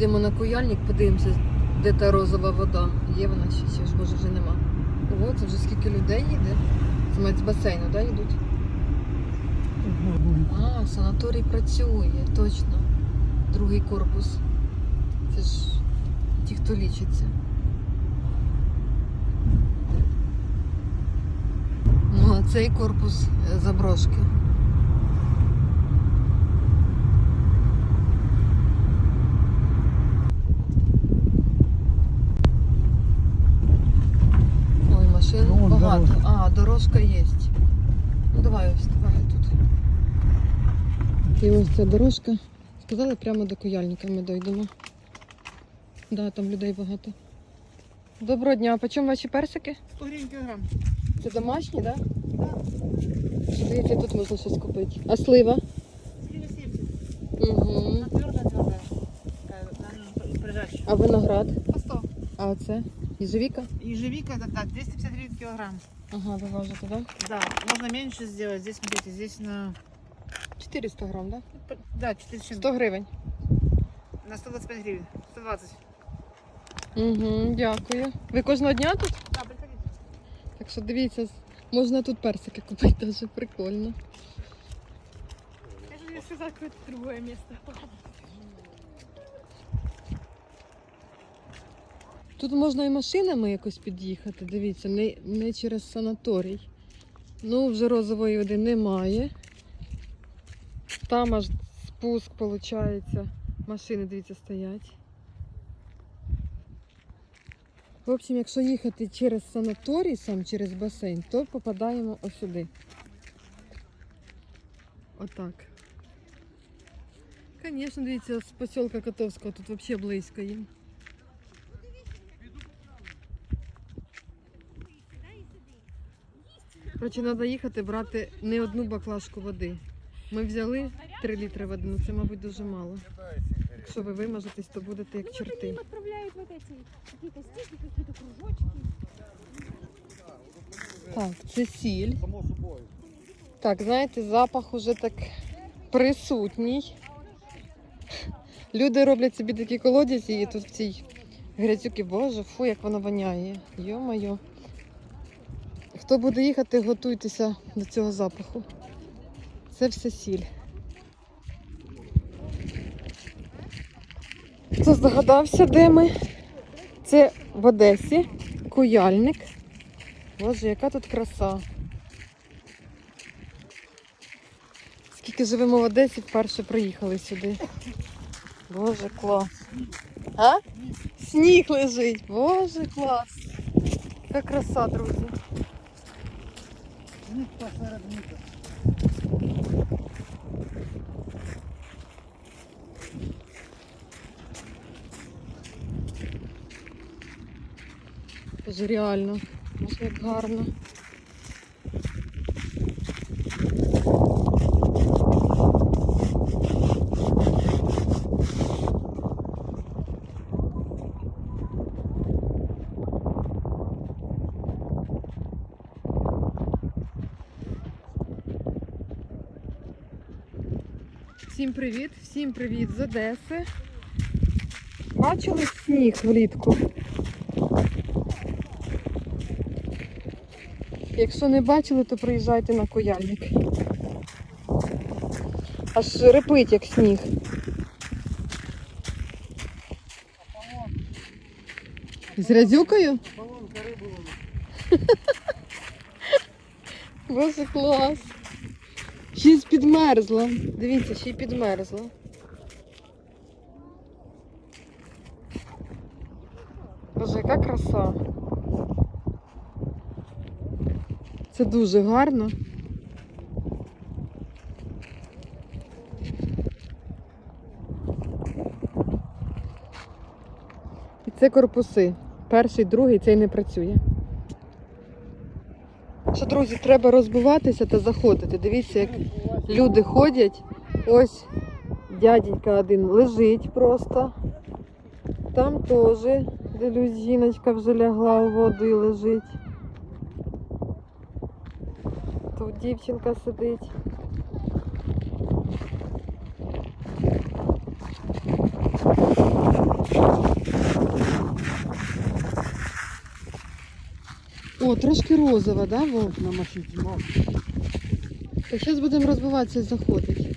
Їдемо на куяльник, подивимося, де та розова вода. Є вона ще, чи ж може вже нема. Ого, це вже скільки людей їде. Це мають з басейну, да, їдуть? А, санаторій працює, точно. Другий корпус. Це ж ті, хто лічиться. Ну, а цей корпус е, заброшки. Ой, машин Ну, вон багато. Дорожка. Є. Ну давай ось, давай тут. І ось ця дорожка. Сказали, прямо до куяльника ми дойдемо. Да, там людей багато. Доброго дня, а по чому ваші персики? 100 гривен килограмм. Це домашні, так? Да? Дивіться, тут можна щось купити. А слива? Слива 70. Угу. Она твердая, твердая. Прижащая. А виноград? По 100. А оце? Єжевіка? Ежевика, это так, 250 гривен килограмм. Ага, важите, так? Да, можно меньше сделать. Здесь, смотрите, здесь на... 400 грам, так? Да, 4 чем? 100 гривень. На 125 гривен. 120. Угу, дякую. Ви кожного дня тут? Да, приходите. Так що дивіться, можна тут персики купити, дуже прикольно. Я же не сказала, какое-то другое место. Тут можна і машинами якось під'їхати, дивіться, не, не через санаторій. Ну, вже розової води немає. Там аж спуск, виходить. Машини, дивіться, стоять. В общем, якщо їхати через санаторій, сам через басейн, то попадаємо ось сюди. Отак. Звісно, дивіться, з посілка Котовського тут взагалі близько їм. Коротше, треба їхати брати не одну баклажку води. Ми взяли 3 літри води, ну це, мабуть, дуже мало. Якщо ви вимажетесь, то будете як чорти. Им отправляют вот эти какие-то стики, какие-то кружочки. Так, це сіль. Так, знаєте, запах уже так присутній. Люди роблять собі такі колодязі і тут в цій грязюки, боже, фу, як воно воняє. Йо-моє. Хто буде їхати, готуйтеся до цього запаху. Це все сіль. Хто здогадався, де ми? Це в Одесі, куяльник. Боже, яка тут краса. Скільки живемо в Одесі, вперше приїхали сюди. Боже, клас. А? Сніг лежить. Боже, клас. Яка краса, друзі. Боже, реально. Боже, як гарно. Всім привіт, всім привіт з Одеси. Бачили сніг влітку? Якщо не бачили, то приїжджайте на куяльник. Аж репить, як сніг. З грязюкою? Боже, клас. Ще й підмерзла. Дивіться, ще й підмерзла. Боже, яка краса. Це дуже гарно. І це корпуси. Перший, другий, цей не працює. Що, друзі, треба розбиватися та заходити. Дивіться, як люди ходять. Ось дяденька один лежить просто. Там теж, жіночка вже лягла у воду і лежить. Тут дівчинка сидить. О, трошки розова, да, Вов? Намочить маску. Так зараз будемо розбиватися і заходити.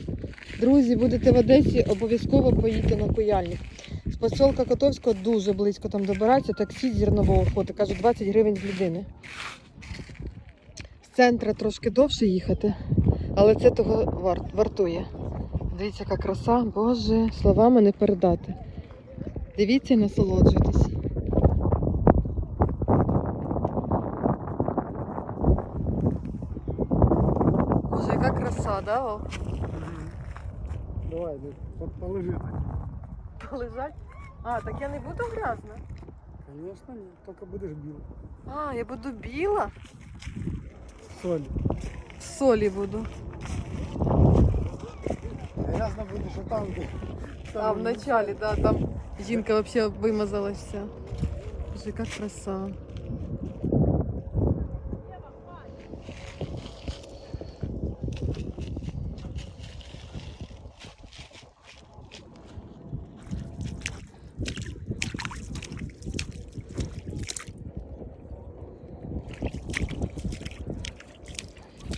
Друзі, будете в Одесі, обов'язково поїдьте на куяльник. З посілка Котовського дуже близько там добиратися, таксі з зернового ходу. Кажуть, 20 гривень з людини. З центра трошки довше їхати, але це того вар- вартує. Дивіться, яка краса, Боже, словами не передати. Дивіться і насолоджуйтесь. да? Вов? Давай, ну, по- полежи. Полежать? А, так я не буду грязна. Конечно, нет, только будешь бил. А, я буду біла. Соль. В солі буду. Грязно будешь, а там где? А в началі, да, там жінка взагалі вимазалась вся. Боже, яка краса.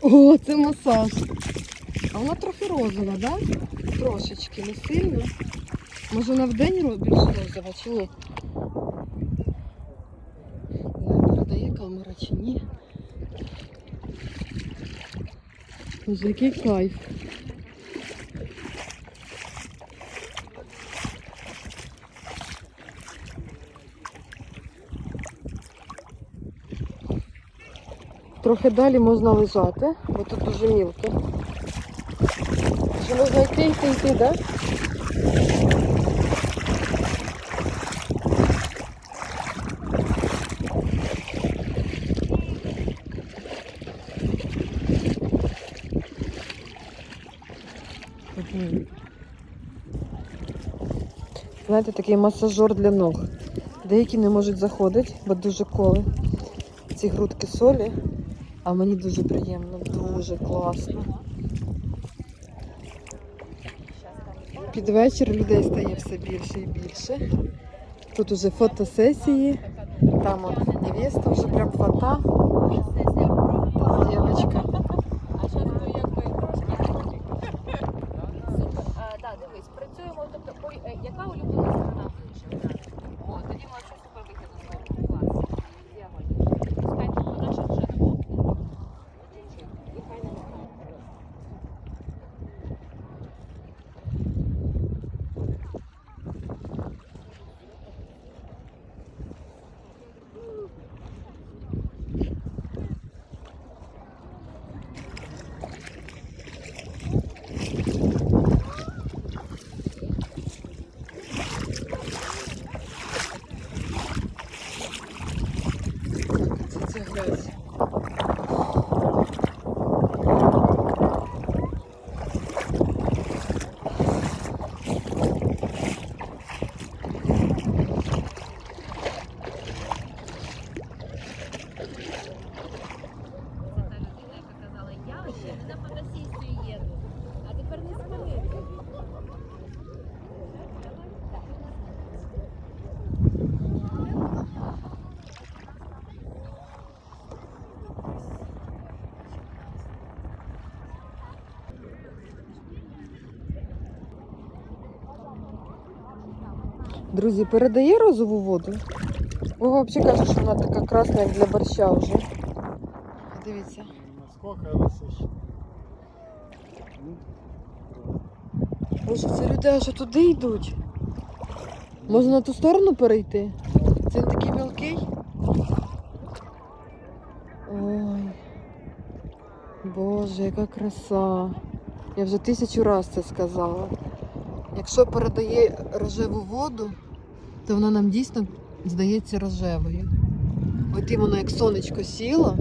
О, це масаж. А вона трохи розова, да? Трошечки, не сильно. Може вона вдень більш розова чи ні? Не передає камера чи ні? Боже, який кайф. Трохи далі можна лежати, бо тут дуже мілко. Що можна йти, йти, йти, так? Да? Знаєте, такий масажер для ног. Деякі не можуть заходити, бо дуже коли ці грудки солі. А мені дуже приємно, дуже класно. Під вечір людей стає все більше і більше. Тут уже фотосесії. Там от невеста вже прям фото. Дівчинка. А, да, дивись, працюємо, тобто, ой, е, яка улюблена сторона? О, тоді ми це супер виглядно зробимо. Клас. Діагоні. Пускайте, вона ще вже не буде. І хай не махає. Це, це грязь. Це та людина, яка казала, я ще не на фотосесію їду, а тепер не спинити. Друзі, передає розову воду. Вова взагалі каже, що вона така красна, як для борща вже. Дивіться. Боже, це люди аж туди йдуть. Можна на ту сторону перейти? Це він такий мілкий. Ой. Боже, яка краса. Я вже тисячу разів це сказала. Якщо передає рожеву воду, то вона нам дійсно здається рожевою. От і воно як сонечко сіло,